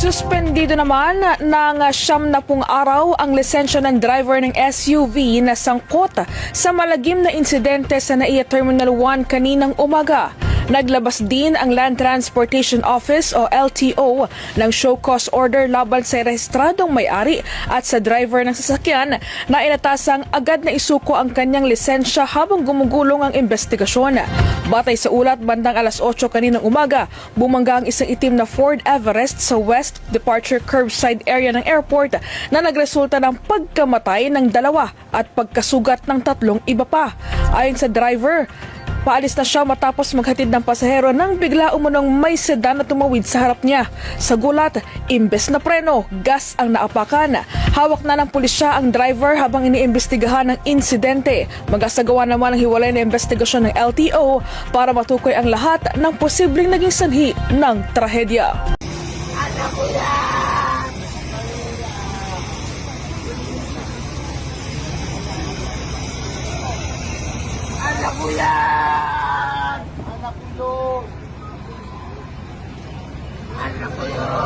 Suspendido naman ng siyam na pung araw ang lisensya ng driver ng SUV na sangkot sa malagim na insidente sa NAIA Terminal 1 kaninang umaga. Naglabas din ang Land Transportation Office o LTO ng show cause order laban sa rehistradong may-ari at sa driver ng sasakyan na inatasang agad na isuko ang kanyang lisensya habang gumugulong ang investigasyon. Batay sa ulat, bandang alas 8 kaninang umaga, bumangga ang isang itim na Ford Everest sa West Departure Curbside area ng airport na nagresulta ng pagkamatay ng dalawa at pagkasugat ng tatlong iba pa. Ayon sa driver, Paalis na siya matapos maghatid ng pasahero nang bigla umunong may sedan na tumawid sa harap niya. Sa gulat, imbes na preno, gas ang naapakan. Hawak na ng pulisya ang driver habang iniimbestigahan ng insidente. Magasagawa naman ang hiwalay na investigasyon ng LTO para matukoy ang lahat ng posibleng naging sanhi ng trahedya. Anak ko yan! Ano ko yun?